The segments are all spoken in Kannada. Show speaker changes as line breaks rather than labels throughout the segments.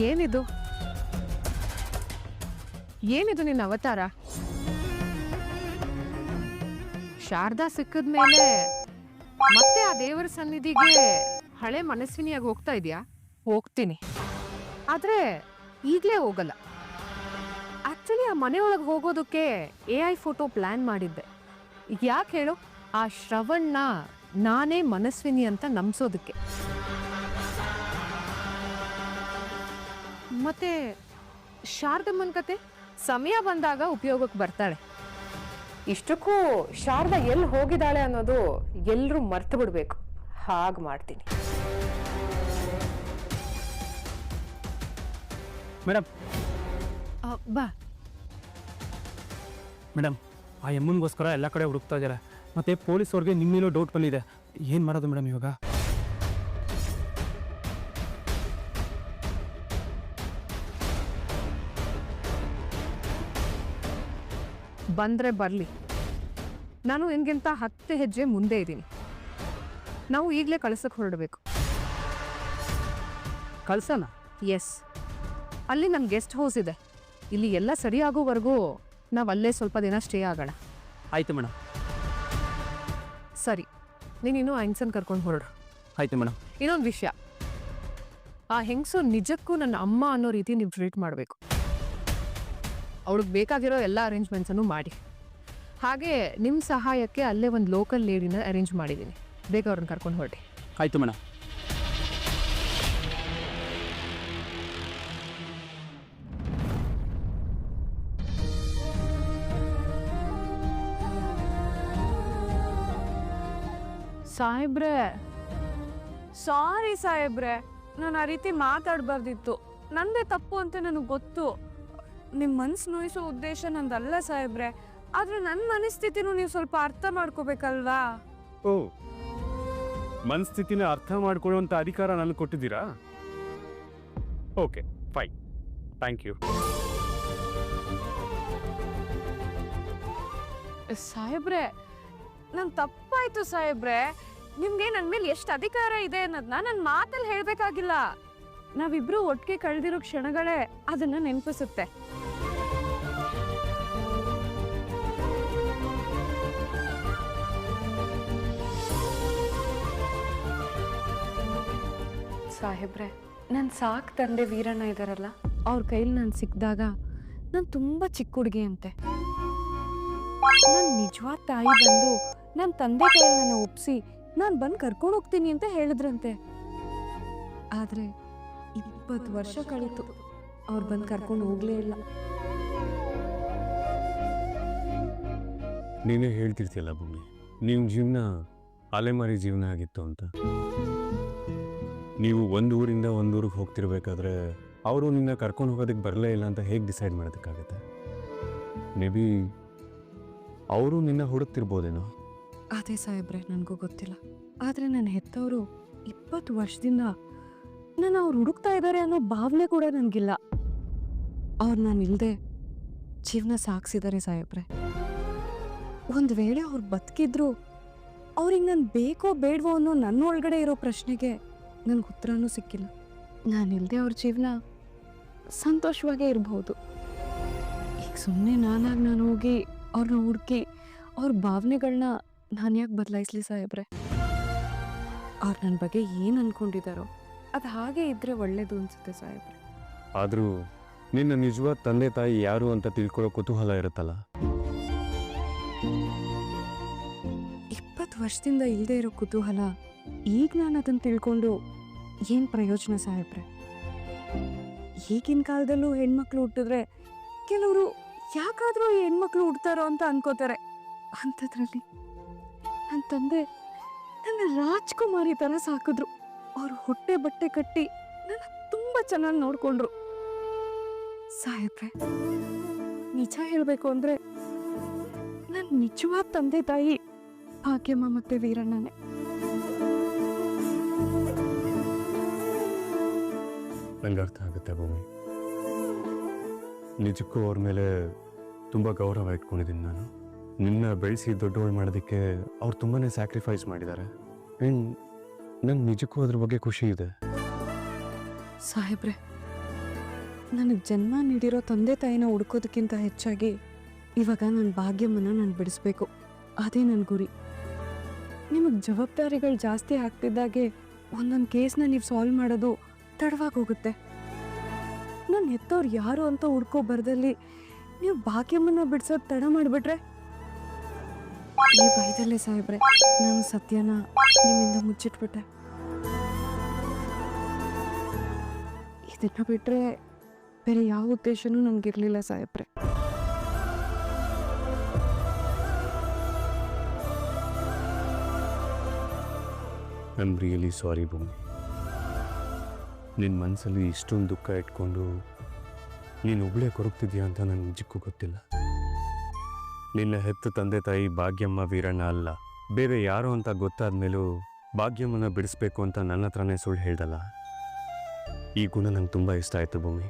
ಏನಿದು? ಏನಿದು ನಿನ್ನ ಅವತಾರ? ಶಾರದಾ ಸಿಕ್ಕಿದ್ಮೇಲೆ ಮತ್ತೆ ಆ ದೇವರ ಸನ್ನಿಧಿಗೆ ಹಳೆ ಮನಸ್ವಿನಿಯಾಗಿ ಹೋಗ್ತಾ ಇದೆಯಾ? ಹೋಗ್ತೀನಿ. ಆದ್ರೆ ಈಗಲೇ ಹೋಗಲ್ಲ. ಆಕ್ಚುಲಿ ಆ ಮನೆಯೊಳಗೆ ಹೋಗೋದಕ್ಕೆ ಎ ಐ ಫೋಟೋ ಪ್ಲಾನ್ ಮಾಡಿದ್ದೆ. ಯಾಕೆ ಹೇಳು? ಆ ಶ್ರವಣ್ಣ ನಾನೇ ಮನಸ್ವಿನಿ ಅಂತ ನಂಬಿಸೋದಕ್ಕೆ. ಮತ್ತೆ ಶಾರದಮ್ಮನ ಕತೆ? ಸಮಯ ಬಂದಾಗ ಉಪಯೋಗಕ್ಕೆ ಬರ್ತಾಳೆ. ಇಷ್ಟಕ್ಕೂ ಶಾರದಾ ಎಲ್ಲಿ ಹೋಗಿದ್ದಾಳೆ ಅನ್ನೋದು ಎಲ್ಲರೂ ಮರ್ತು ಬಿಡ್ಬೇಕು. ಹಾಗೆ ಮಾಡ್ತೀನಿ.
ಮೇಡಮ್
ಬಾ.
ಮೇಡಮ್ ಆ ಎಮ್ಮನಿಗೋಸ್ಕರ ಎಲ್ಲ ಕಡೆ ಹುಡುಕ್ತಾ ಇದ್ದಾರೆ. ಮತ್ತೆ ಪೊಲೀಸವ್ರಿಗೆ ನಿಮ್ಮ ಮೇಲೂ ಡೌಟ್ ಬಂದಿದೆ. ಏನು ಮಾಡೋದು ಮೇಡಮ್ ಇವಾಗ?
ಬಂದ್ರೆ ಬರಲಿ. ನಾನು ನಿನ್ಗಿಂತ ಹತ್ತು ಹೆಜ್ಜೆ ಮುಂದೆ ಇದ್ದೀನಿ. ನಾವು ಈಗಲೇ ಕಳ್ಸಕ್ಕೆ ಹೊರಡಬೇಕು.
ಕಳ್ಸೋಣ?
ಎಸ್. ಅಲ್ಲಿ ನಮ್ಮ ಗೆಸ್ಟ್ ಹೌಸ್ ಇದೆ. ಇಲ್ಲಿ ಎಲ್ಲ ಸರಿಯಾಗೋವರೆಗೂ ನಾವು ಅಲ್ಲೇ ಸ್ವಲ್ಪ ದಿನ ಸ್ಟೇ ಆಗೋಣ.
ಆಯಿತು ಮೇಡಮ್
ಸರಿ. ನೀನಿನ್ನೂ ಹೆಂಗ್ಸನ್ ಕರ್ಕೊಂಡು ಹೊರಡು
ಆಯಿತು ಮೇಡಮ್
ಇನ್ನೊಂದು ವಿಷಯ. ಆ ಹೆಂಗಸು ನಿಜಕ್ಕೂ ನನ್ನ ಅಮ್ಮ ಅನ್ನೋ ರೀತಿ ನೀವು ಟ್ರೀಟ್ ಮಾಡಬೇಕು. ಅವಳಿಗೆ ಬೇಕಾಗಿರೋ ಎಲ್ಲ ಅರೇಂಜ್ಮೆಂಟ್ಸನ್ನು ಮಾಡಿ. ಹಾಗೆ ನಿಮ್ಮ ಸಹಾಯಕ್ಕೆ ಅಲ್ಲೇ ಒಂದು ಲೋಕಲ್ ಲೇಡಿನ ಅರೇಂಜ್ ಮಾಡಿದ್ದೀನಿ ಬೇಗ ಅವ್ರನ್ನ ಕರ್ಕೊಂಡು ಹೊರಡಿ
ಆಯಿತು ಮೇಡಮ್
ಸಾಹೇಬ್ರೆ
ಸಾರಿ ಸಾಹೇಬ್ರೆ ನಾನು ಆ ರೀತಿ ಮಾತಾಡಬಾರ್ದಿತ್ತು. ನಂದೇ ತಪ್ಪು ಅಂತ ನನಗೆ ಗೊತ್ತು. ನಿಮ್ಮ ಮನ್ಸು ನೋಯಿಸೋ ಉದ್ದೇಶ ನಂದಲ್ಲ ಸಾಹೇಬ್ರೆ. ಆದ್ರೆ ನನ್ನ ಮನಸ್ಥಿತಿನೂ ನೀವು ಸ್ವಲ್ಪ ಅರ್ಥ ಮಾಡ್ಕೋಬೇಕಲ್ವಾ?
ಓ ಮನಸ್ಥಿತಿನ ಅರ್ಥ ಮಾಡ್ಕೊಳ್ಳುವಂಥ ಅಧಿಕಾರ ನನಗೆ ಕೊಟ್ಟಿದ್ದೀರಾ? Okay fine. Thank you.
ಸಾಹೇಬ್ರೆ ನನ್ ತಪ್ಪಾಯ್ತು ಸಾಹೇಬ್ರೆ. ನಿಮ್ಗೆ ನನ್ನ ಮೇಲೆ ಎಷ್ಟು ಅಧಿಕಾರ ಇದೆ ಅನ್ನೋದನ್ನ ನನ್ನ ಮಾತಲ್ಲಿ ಹೇಳ್ಬೇಕಾಗಿಲ್ಲ. ನಾವಿಬ್ರು ಒಟ್ಟಿಗೆ ಕಳೆದಿರೋ ಕ್ಷಣಗಳೇ ಅದನ್ನ ನೆನಪಿಸುತ್ತೆ. ಸಾಹೇಬ್ರೆ ನನ್ನ ಸಾಕ್ ತಂದೆ ವೀರಣ್ಣ ಇದಾರಲ್ಲ? ಅವ್ರ ಕೈಲಿ ನಾನು ಸಿಕ್ಕಿದಾಗ ನಾನು ತುಂಬ ಚಿಕ್ಕ ಹುಡುಗಿ ಅಂತೆ. ನನ್ನ ನಿಜವಾದ ತಾಯಿ ಬಂದು ನನ್ನ ತಂದೆ ಕೈಯಲ್ಲಿ ನನ್ನ ಒಪ್ಸಿ ನಾನು ಬಂದು ಕರ್ಕೊಂಡು ಹೋಗ್ತೀನಿ ಅಂತ ಹೇಳಿದ್ರಂತೆ. ಆದರೆ ಇಪ್ಪತ್ತು ವರ್ಷ ಕಳೀತು ಅವ್ರು ಬಂದು ಕರ್ಕೊಂಡು ಹೋಗ್ಲೇ ಇಲ್ಲ.
ನೀನೇ ಹೇಳ್ತಿರ್ತೀಯಲ್ಲ ಭೂಮಿ ನಿಮ್ಮ ಜೀವನ ಅಲೆಮಾರಿ ಜೀವನ ಆಗಿತ್ತು ಅಂತ. ನೀವು ಒಂದು ಊರಿಂದ ಒಂದು ಊರಿಗೆ ಹೋಗ್ತಿರ್ಬೇಕಾದ್ರೆ ಅವರು ನಿನ್ನ ಕರ್ಕೊಂಡು ಹೋಗೋದಕ್ಕೆ ಬರಲೇ ಇಲ್ಲ ಅಂತ ಹೇಗೆ ಡಿಸೈಡ್ ಮಾಡೋದಕ್ಕಾಗತ್ತೆ? ಮೇ ಬಿ ಅವರು ನಿನ್ನ ಹುಡುಕ್ತಿರ್ಬೋದೇನೋ?
ಅದೇ ಸಾಹೇಬ್ರೆ ನನಗೂ ಗೊತ್ತಿಲ್ಲ. ಆದರೆ ನನ್ನ ಹೆತ್ತವರು ಇಪ್ಪತ್ತು ವರ್ಷದಿಂದ ನಾನು ಅವ್ರು ಹುಡುಕ್ತಾ ಇದ್ದಾರೆ ಅನ್ನೋ ಭಾವನೆ ಕೂಡ ನನಗಿಲ್ಲ. ಅವ್ರು ನಾನು ಇಲ್ಲದೆ ಜೀವನ ಸಾಗಿಸಿದ್ದಾರೆ ಸಾಹೇಬ್ರೆ. ಒಂದು ವೇಳೆ ಅವ್ರು ಬದುಕಿದ್ರು ಅವ್ರಿಗೆ ನಾನು ಬೇಕೋ ಬೇಡವೋ ಅನ್ನೋ ನನ್ನ ಒಳಗಡೆ ಇರೋ ಪ್ರಶ್ನೆಗೆ ನನಗೆ ಉತ್ತರನೂ ಸಿಕ್ಕಿಲ್ಲ. ನಾನು ಇಲ್ಲದೆ ಅವ್ರ ಜೀವನ ಸಂತೋಷವಾಗೇ ಇರಬಹುದು. ಈಗ ಸುಮ್ಮನೆ ನಾನಾಗಿ ನಾನು ಹೋಗಿ ಅವ್ರನ್ನ ಹುಡುಕಿ ಅವ್ರ ಭಾವನೆಗಳನ್ನ ನಾನು ಯಾಕೆ ಬದಲಾಯಿಸ್ಲಿ ಸಾಹೇಬ್ರೆ? ಅವ್ರು ನನ್ನ ಬಗ್ಗೆ ಏನು ಅನ್ಕೊಂಡಿದ್ದಾರೋ ಅದು ಹಾಗೆ ಇದ್ರೆ ಒಳ್ಳೇದು ಅನ್ಸುತ್ತೆ ಸಾಹೇಬ್ರೆ.
ಆದರೂ ನಿನ್ನ ನಿಜವಾದ ತಂದೆ ತಾಯಿ ಯಾರು ಅಂತ ತಿಳ್ಕೊಳ್ಳೋ ಕುತೂಹಲ ಇರುತ್ತಲ್ಲ?
ಇಪ್ಪತ್ತು ವರ್ಷದಿಂದ ಇಲ್ಲದೆ ಇರೋ ಕುತೂಹಲ ಈಗ ನಾನು ಅದನ್ನು ತಿಳ್ಕೊಂಡು ಏನು ಪ್ರಯೋಜನ ಸಾಹೇಬ್ರೆ? ಈಗಿನ ಕಾಲದಲ್ಲೂ ಹೆಣ್ಮಕ್ಳು ಹುಟ್ಟಿದ್ರೆ ಕೆಲವರು ಯಾಕಾದರೂ ಈ ಹೆಣ್ಮಕ್ಳು ಹುಡ್ತಾರೋ ಅಂತ ಅನ್ಕೋತಾರೆ. ಅಂಥದ್ರಲ್ಲಿ ನನ್ನ ತಂದೆ ನನ್ನ ರಾಜ್ಕುಮಾರಿ ಥರ ಸಾಕಿದ್ರು. ಅವ್ರು ಹೊಟ್ಟೆ ಬಟ್ಟೆ ಕಟ್ಟಿ ನನ್ನ ತುಂಬಾ ಚೆನ್ನಾಗಿ ನೋಡ್ಕೊಂಡ್ರು. ಸಾಹೇಬ್ರೆ, ನಿಜ ಹೇಳಬೇಕು ಅಂದ್ರೆ ನನ್ನ ನಿಜವಾದ ತಂದೆ ತಾಯಿ ಭಾಗ್ಯಮ್ಮ ಮತ್ತೆ ವೀರಣ್ಣನೇ.
ನಂಗೆ ಅರ್ಥ ಆಗುತ್ತೆ ಭೂಮಿ. ನಿಜಕ್ಕೂ ಅವ್ರ ಮೇಲೆ ತುಂಬ ಗೌರವ ಇಟ್ಕೊಂಡಿದ್ದೀನಿ ನಾನು. ನಿನ್ನ ಬೆಳೆಸಿ ದೊಡ್ಡವಳು ಮಾಡೋದಕ್ಕೆ ಅವ್ರು ತುಂಬಾ ಸ್ಯಾಕ್ರಿಫೈಸ್ ಮಾಡಿದ್ದಾರೆ. ಆ್ಯಂಡ್ ನಂಗೆ ನಿಜಕ್ಕೂ ಅದ್ರ ಬಗ್ಗೆ ಖುಷಿ ಇದೆ.
ಸಾಹೇಬ್ರೆ, ನನಗೆ ಜನ್ಮ ನೀಡಿರೋ ತಂದೆ ತಾಯಿನ ಹುಡುಕೋದಕ್ಕಿಂತ ಹೆಚ್ಚಾಗಿ ಇವಾಗ ನನ್ನ ಭಾಗ್ಯವನ್ನು ನಾನು ಬಿಡಿಸ್ಬೇಕು. ಅದೇ ನನ್ನ ಗುರಿ. ನಿಮಗೆ ಜವಾಬ್ದಾರಿಗಳು ಜಾಸ್ತಿ ಆಗ್ತಿದ್ದಾಗೆ ಒಂದೊಂದು ಕೇಸ್ನ ನೀವು ಸಾಲ್ವ್ ಮಾಡೋದು ತಡವಾಗಿ ಹೋಗುತ್ತೆ. ನನ್ನ ಹೆತ್ತವ್ರು ಯಾರು ಅಂತ ಹುಡ್ಕೋ ಬರದಲ್ಲಿ ನೀವು ಭಾಗ್ಯಮ್ಮನ ಬಿಡಿಸೋದು ತಡ ಮಾಡಿಬಿಟ್ರೆ ಈ ಭಯದಲ್ಲೇ ಸಾಹೇಬ್ರೆ, ನಾನು ಸತ್ಯನ ನಿಮ್ಮಿಂದ ಮುಚ್ಚಿಟ್ಬಿಟ್ಟೆ. ಇದನ್ನ ಬಿಟ್ಟರೆ ಬೇರೆ ಯಾವ ಉದ್ದೇಶನೂ ನನಗಿರಲಿಲ್ಲ ಸಾಹೇಬ್ರೆ.
ಐ ಆಮ್ ರಿಯಲಿ ಸಾರಿ ಭೂಮಿ. ನಿನ್ನ ಮನಸ್ಸಲ್ಲಿ ಇಷ್ಟೊಂದು ದುಃಖ ಇಟ್ಕೊಂಡು ನೀನು ಒಬ್ಬಳೇ ಕೊರಗ್ತಿದ್ಯಾ ಅಂತ ನನಗೆ ನಿಜಕ್ಕೂ ಗೊತ್ತಿಲ್ಲ. ನಿನ್ನ ಹೆತ್ತು ತಂದೆ ತಾಯಿ ಭಾಗ್ಯಮ್ಮ ವೀರಣ್ಣ ಅಲ್ಲ. ಬೇರೆ ಯಾರು ಅಂತ ಗೊತ್ತಾದ ಮೇಲೂ ಭಾಗ್ಯಮ್ಮನ ಬಿಡಿಸ್ಬೇಕು ಅಂತ ನನ್ನ ಹತ್ರನೇ ಸುಳ್ಳು ಹೇಳ್ದಲ್ಲ? ಈ ಗುಣ ನಂಗೆ ತುಂಬ ಇಷ್ಟ ಆಯಿತು ಭೂಮಿ.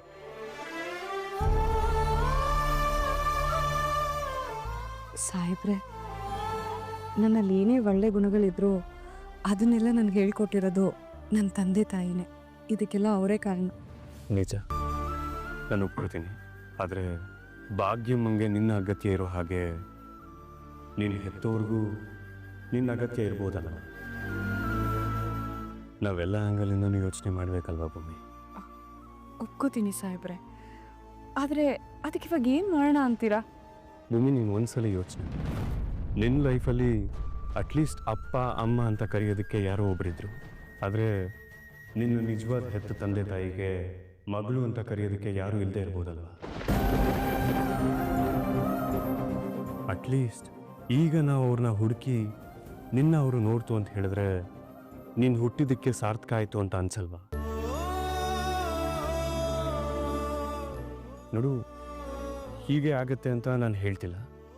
ಸಾಹೇಬ್ರೆ ನನ್ನಲ್ಲಿ ಏನೇ ಒಳ್ಳೆ ಗುಣಗಳಿದ್ರು ಅದನ್ನೆಲ್ಲ ನನಗೆ ಹೇಳ್ಕೊಟ್ಟಿರೋದು ನನ್ನ ತಂದೆ ತಾಯಿನೇ. ಇದಕ್ಕೆಲ್ಲ ಅವರೇ ಕಾರಣ.
ನಿಜ. ನಾನು ಒಪ್ಕೊಳ್ತೀನಿ. ಆದರೆ ಭಾಗ್ಯಮ್ಮಂಗೆ ನಿನ್ನ ಅಗತ್ಯ ಇರೋ ಹಾಗೆ ನಿನ್ನ ಹೆತ್ತೋರ್ಗೂ ನಿನ್ನ ಅಗತ್ಯ ಇರ್ಬೋದಲ್ಲ. ನಾವೆಲ್ಲ ಆ್ಯಂಗಲಿಂದನೂ ಯೋಚನೆ ಮಾಡಬೇಕಲ್ವಾ ಭೂಮಿ?
ಒಪ್ಕೋತೀನಿ ಸಾಹೇಬ್ರೆ. ಆದರೆ ಅದಕ್ಕೆ ಇವಾಗ ಏನು ಮಾಡೋಣ ಅಂತೀರಾ?
ಭೂಮಿ ನೀನು ಒಂದ್ಸಲ ಯೋಚನೆ ನಿನ್ನ ಲೈಫಲ್ಲಿ ಅಟ್ಲೀಸ್ಟ್ ಅಪ್ಪ ಅಮ್ಮ ಅಂತ ಕರೆಯೋದಕ್ಕೆ ಯಾರೋ ಒಬ್ಬರಿದ್ರು ಆದರೆ ನಿನ್ನ ನಿಜವಾದ ಹೆತ್ತ ತಂದೆ ತಾಯಿಗೆ ಮಗಳು ಅಂತ ಕರೆಯೋದಕ್ಕೆ ಯಾರೂ ಇಲ್ಲದೆ ಇರ್ಬೋದಲ್ವಾ? ಅಟ್ಲೀಸ್ಟ್ ಈಗ ನಾವು ಅವ್ರನ್ನ ಹುಡುಕಿ, ನಿನ್ನ ಅವರು ನೋಡ್ತು ಅಂತ ಹೇಳಿದ್ರೆ ನಿನ್ನ ಹುಟ್ಟಿದ್ದಕ್ಕೆ ಸಾರ್ಥಕ ಆಯಿತು ಅಂತ ಅನ್ಸಲ್ವಾ? ನೋಡು, ಹೀಗೆ ಆಗತ್ತೆ ಅಂತ ನಾನು ಹೇಳ್ತಿಲ್ಲ.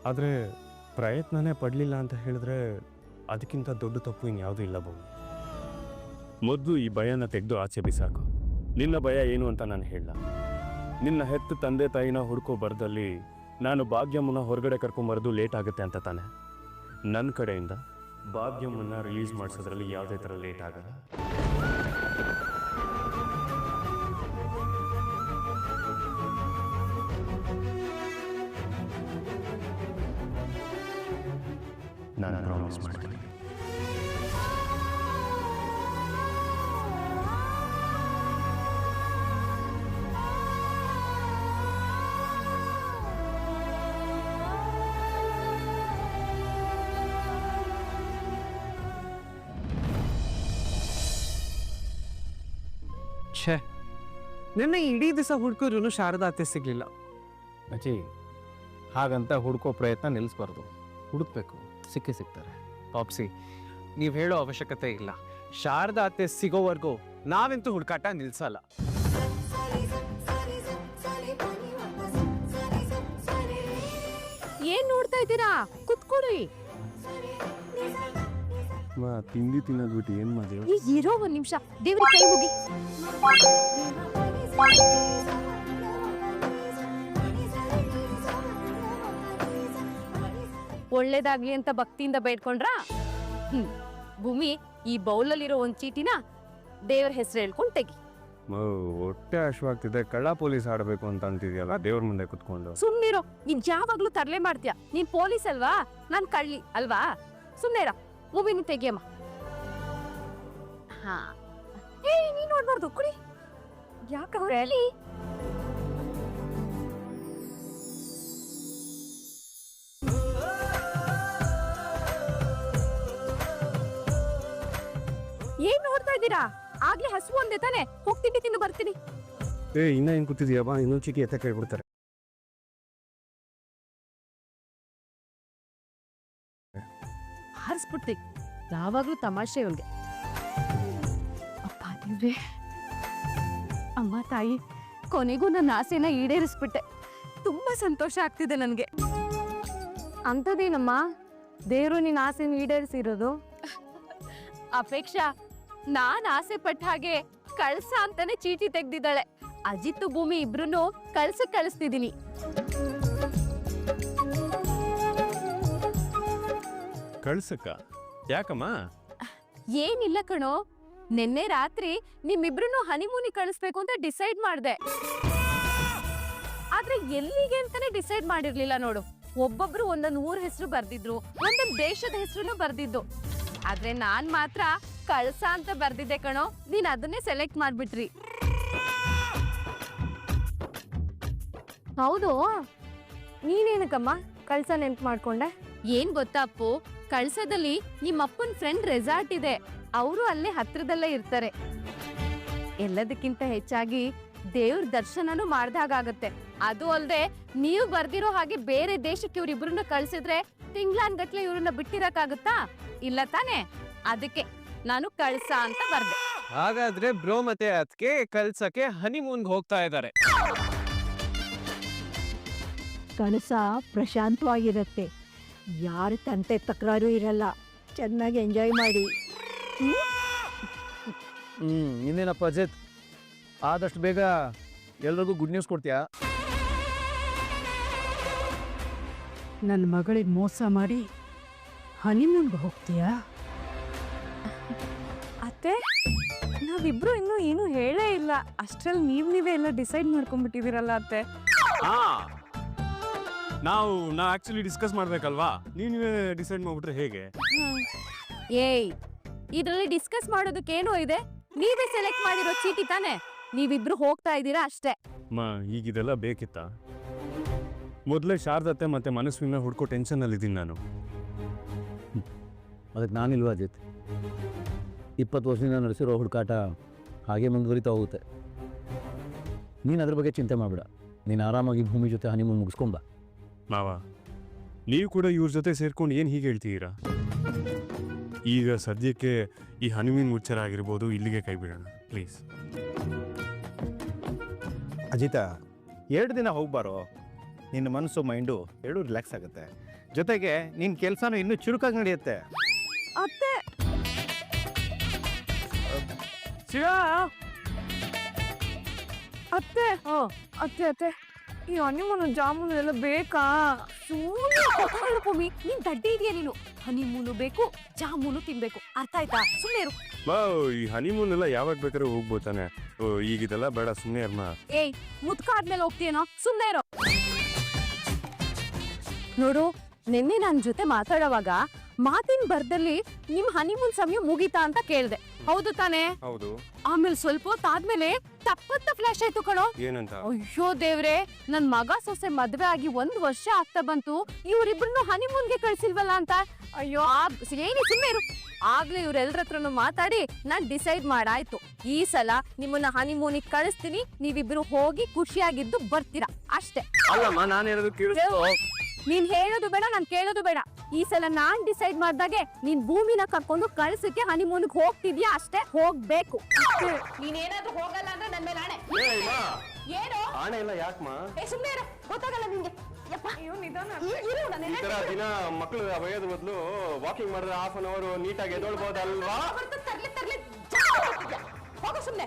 ಆದರೆ, ಪ್ರಯತ್ನನೇ ಪಡಲಿಲ್ಲ ಅಂತ ಹೇಳಿದ್ರೆ, ಅದಕ್ಕಿಂತ ದೊಡ್ಡ ತಪ್ಪು ಇನ್ಯಾವುದೂ ಇಲ್ಲ ಬಹು ಮೊದಲು ಈ ಭಯನ ತೆಗೆದು ಆಚೆ ಬಿಸಾಕು. ನಿನ್ನ ಭಯ ಏನು ಅಂತ ನಾನು ಹೇಳ ನಿನ್ನ ಹೆತ್ತು ತಂದೆ ತಾಯಿನ ಹುಡುಕೋ ಬರದಲ್ಲಿ ನಾನು ಭಾಗ್ಯಮ್ಮನ ಹೊರಗಡೆ ಕರ್ಕೊಂಬರೋದು ಲೇಟ್ ಆಗುತ್ತೆ ಅಂತ ತಾನೆ. ನನ್ನ ಕಡೆಯಿಂದ ಭಾಗ್ಯಮ್ಮನ ರಿಲೀಸ್ ಮಾಡಿಸೋದ್ರಲ್ಲಿ ಯಾವುದೇ ಥರ ಲೇಟ್ ಆಗಲ್ಲ. ನಾನು ಪ್ರಾಮಿಸ್ ಮಾಡ್ತೀನಿ.
ಛೇ. ನಿನ್ನೆ ಇಡೀ ದಿವಸ ಹುಡುಕಿದ್ರು ಶಾರದಾ ಅತ್ತೆ ಸಿಗ್ಲಿಲ್ಲ.
ಅಜ್ಜಿ ಹಾಗಂತ ಹುಡ್ಕೋ ಪ್ರಯತ್ನ ನಿಲ್ಲಿಸ್ಬಾರ್ದು ಹುಡುಕ್ಬೇಕು. ಸಿಕ್ಕೇ ಸಿಗ್ತಾರೆ.
ಪಾಪ್ಸಿ ನೀವು ಹೇಳೋ ಅವಶ್ಯಕತೆ ಇಲ್ಲ. ಶಾರದಾ ಅತ್ತೆ ಸಿಗೋವರೆಗೂ ನಾವೆಂತೂ ಹುಡುಕಾಟ ನಿಲ್ಸಲ್ಲ.
ಏನ್ ನೋಡ್ತಾ ಇದ್ದೀರಾ? ಕುತ್ಕೊಳ್ಳಿ
ತಿಂಡಿ ತಿನ್ನೋದು ಬಿಟ್ಟು ಏನು
ಇರೋ ಒಂದ್ ನಿಮಿಷ. ದೇವ್ರಿಗೆ ಕೈ ಮುಗಿ. ಒಳ್ಳೇದಾಗ್ಲಿ ಅಂತ ಭಕ್ತಿಯಿಂದ ಬೇಡ್ಕೊಂಡ್ರಾ? ಹ್ಮ್. ಭೂಮಿ ಈ ಬೌಲಲ್ಲಿರೋ ಒಂದ್ ಚೀಟಿನ ದೇವ್ರ ಹೆಸರು ಹೇಳ್ಕೊಂಡ್ ತೆಗಿ.
ಹೊಟ್ಟೆ ಹಶ್ವಾಗ್ತಿದೆ ಕಳ್ಳ ಪೊಲೀಸ್ ಆಡಬೇಕು ಅಂತ ಅಂತಿದ್ಯಲ್ಲ ದೇವ್ರ ಮುಂದೆ ಕುತ್ಕೊಂಡು.
ಸುಮ್ನಿರೋ. ನೀನ್ ಯಾವಾಗ್ಲೂ ತರ್ಲೆ ಮಾಡ್ತೀಯ? ನೀನ್ ಪೊಲೀಸ್ ಅಲ್ವಾ? ನಾನ್ ಕಳ್ಳಿ ಅಲ್ವಾ? ಸುಮ್ನೆ ಇರ ಮೂವಿನ ತೆಗಿಯಮ್ಮ ಹಾ. ಏ ನೀನು ನೋಡ್ಬಾರ್ದು ಕುಡಿ. ಯಾಕೆ ಏನ್ ನೋಡ್ತಾ ಇದ್ದೀರಾ? ಆಗ್ಲೇ ಹಸು ಒಂದೇ ತಾನೆ. ಹೋಗ್ತಿಂಡಿ ತಿಂದು ಬರ್ತೀನಿ.
ಏ ಇನ್ನ ಏನ್ ಕೂತಿದ್ಯಾ? ಬಾ ಇನ್ನೊಂದು ಚಿಕ್ಕಿ ಎತ್ತ ಕೇಳ್ಬಿಡ್ತಾರೆ
ಹಾರಿಸ್ಬಿಡ್ತಿ ಯಾವಾಗ್ಲೂ ತಮಾಷೆ ಇವಳಿಗೆ ಅಪ್ಪ ಅಮ್ಮ ತಾಯಿ ಕೊನೆಗೂ ನನ್ನ ಆಸೆನ ಈಡೇರಿಸ್ಬಿಟ್ಟೆ. ತುಂಬಾ ಸಂತೋಷ ಆಗ್ತಿದೆ ನನಗೆ. ಅಂಥದ್ದೇನಮ್ಮ? ದೇವರು ನಿನ್ನ ಆಸೆನ ಈಡೇರಿಸಿರೋದು? ಅಪೇಕ್ಷಾ ನಾನ್ ಆಸೆ ಪಟ್ಟ ಹಾಗೆ ಕಳ್ಸ ಅಂತಾನೆ ಚೀಟಿ ತೆಗ್ದಿದ್ದಾಳೆ. ಅಜಿತ್ ಭೂಮಿ ಇಬ್ರು ಕಳ್ಸಕ್ ಕಳಿಸ್ತಿದೀನಿ.
ಕಳ್ಸಕ್ಕ ಯಾಕಮ್ಮ?
ಏನಿಲ್ಲ ಕಣೋ. ನಿನ್ನೆ ರಾತ್ರಿ ನಿಮ್ಮಿಬ್ರು ಹನಿಮೂನಿ ಕಳಿಸ್ಬೇಕು ಅಂತ ಡಿಸೈಡ್ ಮಾಡ್ದೆ. ಆದ್ರೆ ಎಲ್ಲಿಗೆ ಅಂತಾನೆ ಡಿಸೈಡ್ ಮಾಡಿರ್ಲಿಲ್ಲ ನೋಡು. ಒಬ್ಬೊಬ್ರು ಒಂದೊಂದ್ ಊರ್ ಹೆಸರು ಬರ್ದಿದ್ರು ಒಂದೊಂದ್ ದೇಶದ ಹೆಸರುನು ಬರ್ದಿದ್ದು. ಆದ್ರೆ ನಾನ್ ಮಾತ್ರ ಕಳ್ಸ ಅಂತ ಬರ್ದಿದ್ದೆ ಕಣೋ. ನೀನ್ ಅದನ್ನೇ ಸೆಲೆಕ್ಟ್ ಮಾಡ್ಬಿಟ್ರಿ.
ಹೌದು. ನೀನೇನಕ್ಕಮ್ಮ ಕಳ್ಸ ನೆನ್ಪು ಮಾಡ್ಕೊಂಡೆ?
ಏನ್ ಗೊತ್ತಾ ಅಪ್ಪು? ಕಳ್ಸದಲ್ಲಿ ನಿಮ್ಮಪ್ಪನ್ ಫ್ರೆಂಡ್ ರೆಸಾರ್ಟ್ ಇದೆ. ಅವರು ಅಲ್ಲೇ ಹತ್ರದಲ್ಲೇ ಇರ್ತಾರೆ. ಎಲ್ಲದಕ್ಕಿಂತ ಹೆಚ್ಚಾಗಿ ದೇವ್ರ ದರ್ಶನನೂ ಮಾಡ್ದಾಗತ್ತೆ ಅದು ಅಲ್ದೆ ನೀವು ಬರ್ದಿರೋ ಹಾಗೆ ಬೇರೆ ದೇಶಕ್ಕೆ ಇವ್ರಿಬ್ರನ್ನ ಕಳ್ಸಿದ್ರೆ ತಿಂಗ್ಳಾನ್ಗಟ್ಲೆ ಇವ್ರನ್ನ ಬಿಟ್ಟಿರಕ್ಕಾಗುತ್ತಾ? ಇಲ್ಲ ತಾನೇ? ಅದಕ್ಕೆ ನಾನು ಕಳ್ಸ ಅಂತ ಬರ್ದೆ.
ಹಾಗಾದ್ರೆ ಬ್ರೋ ಮತ್ತೆ ಅದಕ್ಕೆ ಕಲ್ಸಕ್ಕೆ ಹನಿಮೂನ್ಗೆ ಹೋಗ್ತಾ ಇದ್ದಾರೆ.
ಕಳಸ ಪ್ರಶಾಂತವಾಗಿರುತ್ತೆ. ಯಾರ ತಂತೆ ತಕರಾರು ಇರಲ್ಲ. ಚೆನ್ನಾಗಿ ಎಂಜಾಯ್ ಮಾಡಿ.
ಹ್ಮ್ ಇನ್ನೇನಪ್ಪ ಅಜಿತ್? ಆದಷ್ಟು ಬೇಗ ಎಲ್ರಿಗೂ ಗುಡ್ ನ್ಯೂಸ್ ಕೊಡ್ತೀಯಾ?
ನನ್ನ ಮಗಳಿಗೆ ಮೋಸ ಮಾಡಿ ಹನಿಮೂನ್ಗೆ ಹೋಗ್ತೀಯಾ?
ಅತ್ತೆ ನಾವಿಬ್ರು ಇನ್ನೂ ಏನು ಹೇಳೇ ಇಲ್ಲ. ಅಷ್ಟ್ರಲ್ಲಿ ನೀವು ನೀವೇ ಎಲ್ಲ ಡಿಸೈಡ್ ಮಾಡ್ಕೊಂಡ್ಬಿಟ್ಟಿದ್ದೀರಲ್ಲ ಅತ್ತೆ.
ನಾವು ನಾ ಆಕ್ಚುಲಿ ಡಿಸ್ಕಸ್ ಮಾಡ್ಬೇಕಲ್ವಾ? ನೀನು ಡಿಸೈಡ್ ಮಾಡ್ಬಿಟ್ರೆ ಹೇಗೆ?
ಏಯ್ ಇದರಲ್ಲಿ ಡಿಸ್ಕಸ್ ಮಾಡೋದಕ್ಕೇನೋ ಇದೆ? ನೀವೇ ಸೆಲೆಕ್ಟ್ ಮಾಡಿರೋ ಚೀಟಿ ತಾನೆ? ನೀವಿಬ್ರು ಹೋಗ್ತಾ ಇದ್ದೀರಾ ಅಷ್ಟೇ.
ಮಾ ಈಗಿದೆಲ್ಲ ಬೇಕಿತ್ತ? ಬೇಕಿತ್ತಾ ಮೊದಲೇ ಶಾರದತ್ತೆ ಮತ್ತೆ ಮನಸ್ವಿನ ಹುಡ್ಕೋ ಇದ್ದೀನಿ ನಾನು.
ಅದಕ್ಕೆ ನಾನಿಲ್ವಾ ಅಜಿತ್? ಇಪ್ಪತ್ತು ವರ್ಷದಿಂದ ನಡೆಸಿರೋ ಹುಡುಕಾಟ ಹಾಗೆ ಮುಂದುವರಿತಾ ಹೋಗುತ್ತೆ. ನೀನು ಅದ್ರ ಬಗ್ಗೆ ಚಿಂತೆ ಮಾಡಬೇಡ. ನೀನು ಆರಾಮಾಗಿ ಭೂಮಿ ಜೊತೆ ಹನಿಮೂನ್ ಮುಗಿಸ್ಕೊಂಬ
ಮಾವ ನೀವು ಕೂಡ ಇವ್ರ ಜೊತೆ ಸೇರ್ಕೊಂಡು ಏನು ಹೀಗೆ ಹೇಳ್ತೀರಾ ಈಗ ಸದ್ಯಕ್ಕೆ ಈ ಹನುಮೀನ್ ಮುಚ್ಚರ ಆಗಿರ್ಬೋದು ಇಲ್ಲಿಗೆ ಕೈ ಬಿಡೋಣ ಪ್ಲೀಸ್
ಅಜಿತ ಎರಡು ದಿನ ಹೋಗ್ಬಾರೋ ನಿನ್ನ ಮನಸ್ಸು ಮೈಂಡು ಎರಡೂ ರಿಲ್ಯಾಕ್ಸ್ ಆಗುತ್ತೆ. ಜೊತೆಗೆ ನಿನ್ನ ಕೆಲಸನೂ ಇನ್ನೂ ಚುರುಕಾಗಿ ನಡೆಯುತ್ತೆ.
ಅತ್ತೆ! ಅತ್ತೆ! ಅತ್ತೆ ಅತ್ತೆ. ಈ ಹನಿಮೂನು ಜಾಮೂನು ಎಲ್ಲ ಬೇಕಾ?
ಭೂಮಿ ನೀನ್ ದಡ್ಡೆ ಇದೆಯಾ ನೀನು? ಹನಿಮೂನು ಬೇಕು ಜಾಮೂನು ತಿನ್ಬೇಕು. ಅರ್ಥ ಆಯ್ತಾ? ಸುಮ್ಮನೆ ಇರು.
ಬಾ ಈ ಹನಿಮೂನ್ ಎಲ್ಲ ಯಾವಾಗ ಬೇಕಾದ್ರೆ ಹೋಗ್ಬೋದು ತಾನೆ. ಓ, ಈಗ ಇದೆಲ್ಲ ಬೇಡ ಸುಮ್ಮನೆ ಅರ್ಮ
ಏಯ್ ಮುದ್ಕಾದ್ಮೇಲೆ ಹೋಗ್ತೀಯನೋ? ಸುಮ್ಮನೆ ಇರೋ.
ನೋಡು ನಿನ್ನೆ ನನ್ನ ಜೊತೆ ಮಾತಾಡೋವಾಗ ಮಾತಿನ ಬರ್ದಲ್ಲಿ ನಿಮ್ ಹನಿಮೂನ್ ಸಮಯ ಮುಗೀತಾ ಅಂತ ಕೇಳ್ದೆ.
ಹೌದು ತಾನೇ?
ಹೌದು.
ಆಮೇಲೆ ಸ್ವಲ್ಪ ಹೊತ್ತಾದ್ಮೇಲೆ ತಪ್ಪತ್ತ ಫ್ಲಾಶ್ ಆಯ್ತು ಕಣೋ.
ಏನಂತ?
ಅಯ್ಯೋ ದೇವ್ರೆ ನನ್ ಮಗ ಸೊಸೆ ಮದ್ವೆ ಆಗಿ ಒಂದ್ ವರ್ಷ ಆಗ್ತಾ ಬಂತು ನೀವ್ರಿಬ್ರನ್ನೂ ಹನಿಮೂನ್ಗೆ ಕಳ್ಸಿಲ್ವಲ್ಲ ಅಂತ? ಅಯ್ಯೋ ಏನಿ ಸುಮ್ಮನೆ ಇರು. ಆಗ್ಲೇ ಇವ್ರೆಲ್ರ ಹತ್ರನು ಮಾತಾಡಿ ನಾನ್ ಡಿಸೈಡ್ ಮಾಡಾಯ್ತು. ಈ ಸಲ ನಿಮ್ಮನ್ನ ಹನಿಮೂನಿಗೆ ಕಳಿಸ್ತೀನಿ ನೀವಿಬ್ರು ಹೋಗಿ ಖುಷಿಯಾಗಿದ್ದು ಬರ್ತೀರಾ. ಅಷ್ಟೇ.
ಅಲ್ಲಮ್ಮ ಕೇಳಿಸ್ಕೊ.
ನೀನ್ ಹೇಳೋದು ಬೇಡ ನಾನ್ ಕೇಳೋದು ಬೇಡ. ಈ ಸಲ ನಾನ್ ಡಿಸೈಡ್ ಮಾಡ್ದಾಗೆ ನೀನ್ ಭೂಮಿನ ಕರ್ಕೊಂಡು ಕಳ್ಸಕ್ಕೆ ಹನಿಮೂನ್ ಹೋಗ್ತಿದ್ಯಾ ಅಷ್ಟೇ? ಹೋಗ್ಬೇಕು. ನೀನೇನಾದ್ರೂ ಹೋಗಲ್ಲ ಅಂದ್ರೆ ನನ್ ಮೇಲೆ ಆಣೆ. ಏನು?
ಆಣೆ ಇಲ್ಲ ಯಾಕಮ್ಮ
ಏ ಸುಮ್ಮನೆ ಇರು. ಗೊತ್ತಾಗಲ್ಲ ನಿಂಗೆ. ಯಪ್ಪ.
ಅಯ್ಯೋ ನಿಧಾನ.
ಇರು ನಾನು
ಈ ತರ ದಿನ ಮಕ್ಕಳು ಒಯ್ಯೋದ್ ಬದಲು ವಾಕಿಂಗ್ ಮಾಡಿದ್ರೆ ಹಾಫ್ ಅನ್ ಅವರ್ ನೀಟಾಗಿ ಎದೊಳ್ಬೋದಲ್ವಾ
ತರ್ಲಿ ತರ್ಲಿ ಹೋಗು ಸುಮ್ಮನೆ